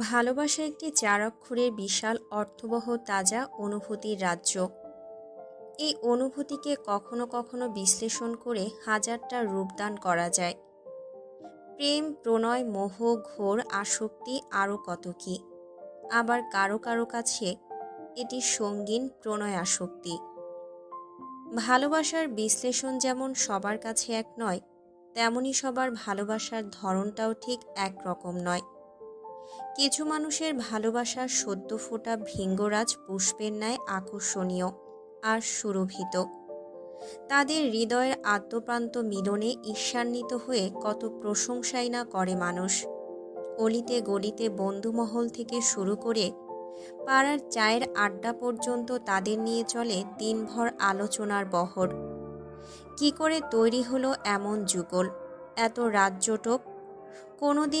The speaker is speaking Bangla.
ভালোবাসা একটি চার অক্ষরের বিশাল, অর্থবহ, তাজা অনুভূতির রাজ্য। এই অনুভূতিকে কখনো কখনো বিশ্লেষণ করে হাজারটা রূপদান করা যায়। প্রেম, প্রণয়, মোহ, ঘোর, আসক্তি আরও কত কি। আবার কারও কারও কাছে এটি সঙ্গীন, প্রণয় আসক্তি। ভালোবাসার বিশ্লেষণ যেমন সবার কাছে এক নয়, তেমনি সবার ভালোবাসার ধরনটাও ঠিক এক রকম নয়। কিছু মানুষের ভালোবাসা সদ্য ফোটা ভৃঙ্গরাজ পুষ্পের ন্যায় আকর্ষণীয় আর সুরভিত। তাদের হৃদয়ের আদ্যপ্রান্ত মিলনে ঈর্ষান্বিত হয়ে কত প্রশংসাই না করে মানুষ। অলিতে গলিতে বন্ধুমহল থেকে শুরু করে পাড়ার চায়ের আড্ডা পর্যন্ত তাদের নিয়ে চলে দিনভর আলোচনার বহর। কি করে তৈরি হলো এমন যুগল? এত রাজ্যটক? কোনোদিন